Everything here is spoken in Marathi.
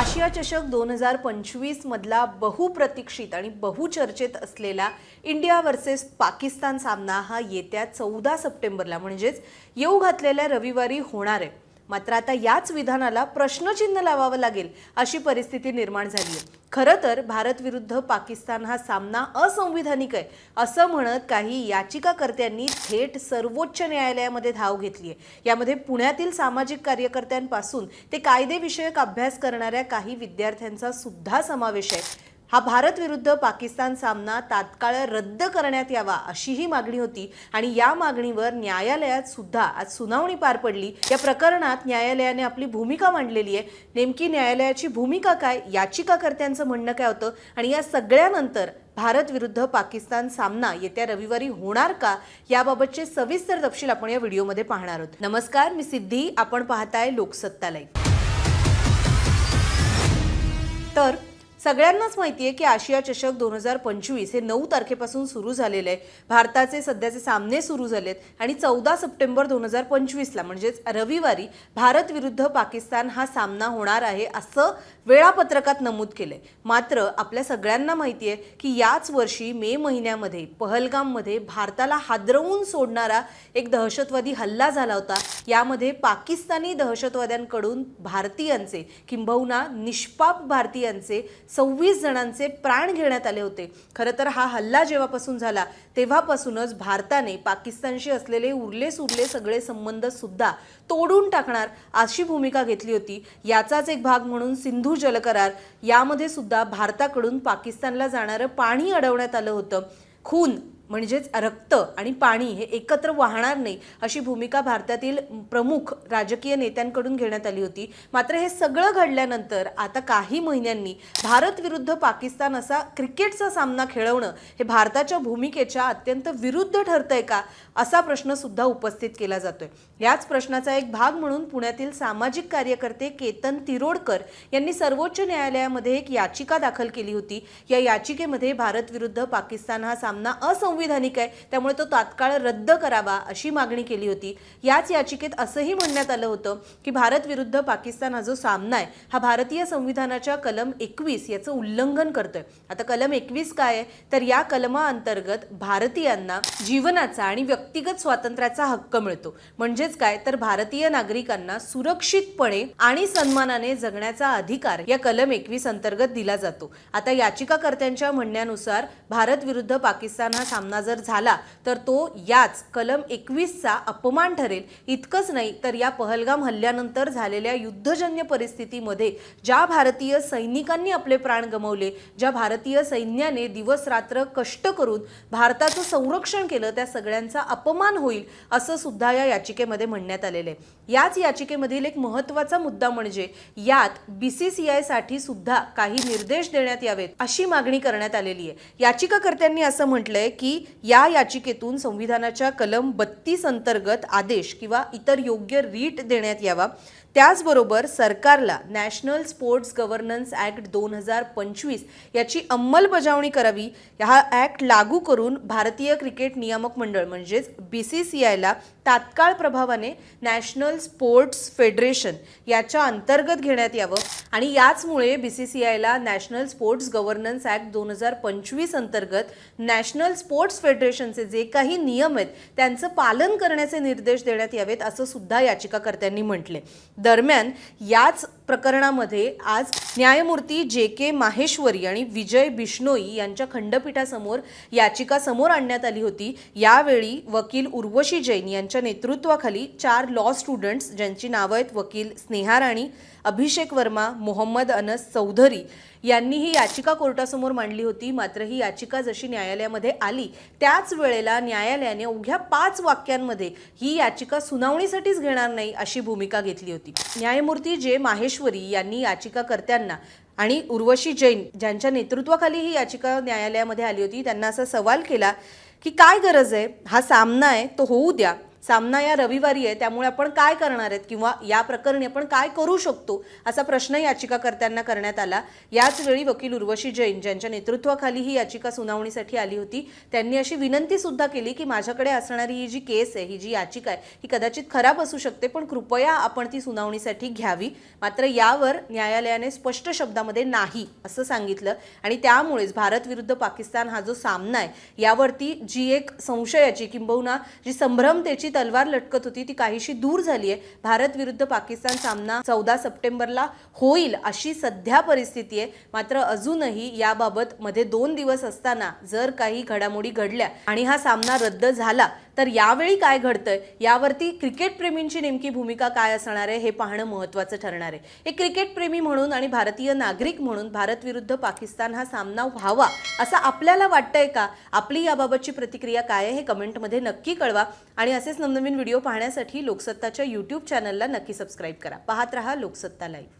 आशिया चषक दोन हजार पंचवीसमधला बहुप्रतीक्षित आणि बहुचर्चेत असलेला इंडिया वर्सेस पाकिस्तान सामना हा येत्या चौदा सप्टेंबरला म्हणजेच येऊ घातलेल्या रविवारी होणार आहे. मात्र आता याच विधानाला प्रश्नचिन्ह लावावं लागेल अशी परिस्थिती निर्माण झाली आहे. खरं तर भारत विरुद्ध पाकिस्तान हा सामना असंविधानिक आहे असं म्हणत काही याचिकाकर्त्यांनी थेट सर्वोच्च न्यायालयामध्ये धाव घेतली आहे. यामध्ये पुण्यातील सामाजिक कार्यकर्त्यांपासून ते कायदेविषयक अभ्यास करणाऱ्या काही विद्यार्थ्यांचा सुद्धा समावेश आहे. हा भारत विरुद्ध पाकिस्तान सामना तात्काळ रद्द करण्यात यावा अशीही मागणी होती आणि या मागणीवर न्यायालयात सुद्धा आज सुनावणी पार पडली. या प्रकरणात न्यायालयाने आपली भूमिका मांडलेली आहे. नेमकी न्यायालयाची भूमिका काय याचिकाकर्त्यांचं म्हणणं काय होतं आणि या सगळ्यानंतर भारत विरुद्ध पाकिस्तान सामना येत्या रविवारी होणार का याबाबतचे सविस्तर तपशील आपण या व्हिडिओमध्ये पाहणार आहोत. नमस्कार मी सिद्धी. आपण पाहताय लोकसत्ता लाईव्ह. तर सगळ्यांनाच माहिती आहे की आशिया चषक दोन हजार पंचवीस हे नऊ तारखेपासून सुरू झालेलं आहे. भारताचे सध्याचे सामने सुरू झालेत आणि चौदा सप्टेंबर दोन हजार पंचवीसला म्हणजेच रविवारी भारत विरुद्ध पाकिस्तान हा सामना होणार आहे असं वेळापत्रकात नमूद केलंय. मात्र आपल्या सगळ्यांना माहिती आहे की याच वर्षी मे महिन्यामध्ये पहलगाममध्ये भारताला हादरवून सोडणारा एक दहशतवादी हल्ला झाला होता. यामध्ये पाकिस्तानी दहशतवाद्यांकडून भारतीयांचे किंबहुना निष्पाप भारतीयांचे सव्वीस जणांचे प्राण घेण्यात आले होते. खरं तर हा हल्ला जेव्हापासून झाला तेव्हापासूनच भारताने पाकिस्तानशी असलेले उरले सुरले सगळे संबंध सुद्धा तोडून टाकणार अशी भूमिका घेतली होती. याचाच एक भाग म्हणून सिंधू जलकरार यामध्ये सुद्धा भारताकडून पाकिस्तानला जाणारं पाणी अडवण्यात आलं होतं. खून म्हणजेच रक्त आणि पाणी हे एकत्र वाहणार नाही अशी भूमिका भारतातील प्रमुख राजकीय नेत्यांकडून घेण्यात आली होती. मात्र हे सगळं घडल्यानंतर आता काही महिन्यांनी भारत विरुद्ध पाकिस्तान असा क्रिकेटचा सामना खेळवणं हे भारताच्या भूमिकेच्या अत्यंत विरुद्ध ठरतंय का असा प्रश्न सुद्धा उपस्थित केला जातोय. याच प्रश्नाचा एक भाग म्हणून पुण्यातील सामाजिक कार्यकर्ते केतन तिरोडकर यांनी सर्वोच्च न्यायालयामध्ये एक याचिका दाखल केली होती. या याचिकेमध्ये भारत विरुद्ध पाकिस्तान हा सामना असं असंविधानिक आहे त्यामुळे तो तात्काळ रद्द करावा अशी मागणी केली होती. याच याचिकेत असंही म्हणण्यात आलं होतं की भारत विरुद्ध पाकिस्तान हा जो सामना आहे हा भारतीय संविधानाच्या कलम एकवीस याचं उल्लंघन करतोय. आता कलम एकवीस काय आहे? तर या कलमाअंतर्गत भारतीयांना जीवनाचा आणि व्यक्तिगत स्वातंत्र्याचा हक्क मिळतो. म्हणजेच काय? तर भारतीय नागरिकांना सुरक्षितपणे आणि सन्मानाने जगण्याचा अधिकार या कलम एकवीस अंतर्गत दिला जातो. आता याचिकाकर्त्यांच्या म्हणण्यानुसार भारत विरुद्ध पाकिस्तान हा सामना जर झाला तर तो याच कलम एकवीसचा अपमान ठरेल. इतकंच नाही तर या पहलगाम हल्ल्यानंतर झालेल्या युद्धजन्य परिस्थितीमध्ये ज्या भारतीय सैनिकांनी आपले प्राण गमावले ज्या भारतीय सैन्याने दिवस रात्र कष्ट करून भारताचं संरक्षण केलं त्या सगळ्यांचा अपमान होईल असं सुद्धा या याचिकेमध्ये म्हणण्यात आलेलं आहे. याच याचिकेमधील एक महत्त्वाचा मुद्दा म्हणजे यात बी सी सी साठी सुद्धा काही निर्देश देण्यात यावेत अशी मागणी करण्यात आलेली आहे. याचिकाकर्त्यांनी असं म्हटलंय की या याचिकेतून संविधानाच्या कलम बत्तीस अंतर्गत आदेश किंवा इतर योग्य रीट देण्यात यावा. त्याचबरोबर सरकारला नॅशनल स्पोर्ट्स गव्हर्नन्स ॲक्ट दोन हजार पंचवीस याची अंमलबजावणी करावी. हा ॲक्ट लागू करून भारतीय क्रिकेट नियामक मंडळ म्हणजेच बी सी सी आयला तात्काळ प्रभावाने नॅशनल स्पोर्ट्स फेडरेशन याच्या अंतर्गत घेण्यात यावं आणि याचमुळे बी सी सी आयला नॅशनल स्पोर्ट्स गव्हर्नन्स ॲक्ट दोन हजार पंचवीस अंतर्गत नॅशनल स्पोर्ट्स स्पोर्ट्स फेडरेशनचे जे काही नियम आहेत त्यांचं पालन करण्याचे निर्देश देण्यात यावेत असं सुद्धा याचिकाकर्त्यांनी म्हटले. दरम्यान याच प्रकरणामध्ये आज न्यायमूर्ती जे के माहेश्वरी आणि विजय बिष्णोई यांच्या खंडपीठासमोर याचिका समोर आणण्यात आली होती. यावेळी वकील उर्वशी जैन यांच्या नेतृत्वाखाली चार लॉ स्टुडंट्स ज्यांची नावं आहेत वकील स्नेहा राणी अभिषेक वर्मा मोहम्मद अनस चौधरी यांनी ही याचिका कोर्टासमोर मांडली होती. मात्र ही याचिका जशी न्यायालयामध्ये आली त्याच वेळेला न्यायालयाने उघ्या पाच वाक्यांमध्ये ही याचिका सुनावणीसाठीच घेणार नाही अशी भूमिका घेतली होती. न्यायमूर्ती जे माहेश्वरी यांनी याचिकाकर्त्यांना आणि उर्वशी जैन ज्यांच्या नेतृत्वाखाली ही याचिका न्यायालयामध्ये आली होती त्यांना असा सवाल केला की काय गरज आहे? हा सामना आहे तो होऊ द्या. सामना या रविवारी आहे त्यामुळे आपण काय करणार आहेत किंवा या प्रकरणी आपण काय करू शकतो असा प्रश्न याचिकाकर्त्यांना करण्यात आला. याचवेळी वकील उर्वशी जैन ज्यांच्या नेतृत्वाखाली ही याचिका सुनावणीसाठी आली होती त्यांनी अशी विनंती सुद्धा केली की माझ्याकडे असणारी ही जी केस आहे ही जी याचिका आहे ही कदाचित खराब असू शकते पण कृपया आपण ती सुनावणीसाठी घ्यावी. मात्र यावर न्यायालयाने स्पष्ट शब्दामध्ये नाही असं सांगितलं आणि त्यामुळेच भारत विरुद्ध पाकिस्तान हा जो सामना आहे यावरती जी एक संशयाची किंबहुना जी संभ्रमतेची तलवार लटकत होती ती काहीशी दूर झाली आहे भारत विरुद्ध पाकिस्तान सामना चौदा सप्टेंबरला होईल अशी सध्या परिस्थिती आहे मात्र अजूनही याबाबत मध्ये दोन दिवस असताना जर काही घडामोडी घडल्या आणि हा सामना रद्द झाला तर यावेळी काय घडतंय? यावरती क्रिकेट प्रेमींची नेमकी भूमिका काय असणार आहे? हे पाहणं महत्त्वाचं ठरणार आहे. एक क्रिकेट प्रेमी म्हणून आणि भारतीय नागरिक म्हणून भारत विरुद्ध पाकिस्तान हा सामना व्हावा असं आपल्याला वाटतंय का? आपली याबाबतची प्रतिक्रिया काय आहे हे कमेंटमध्ये नक्की कळवा. आणि असेच नवनवीन व्हिडिओ पाहण्यासाठी लोकसत्ताच्या यूट्यूब चॅनलला नक्की सबस्क्राईब करा. पाहत रहा लोकसत्ता लाईव्ह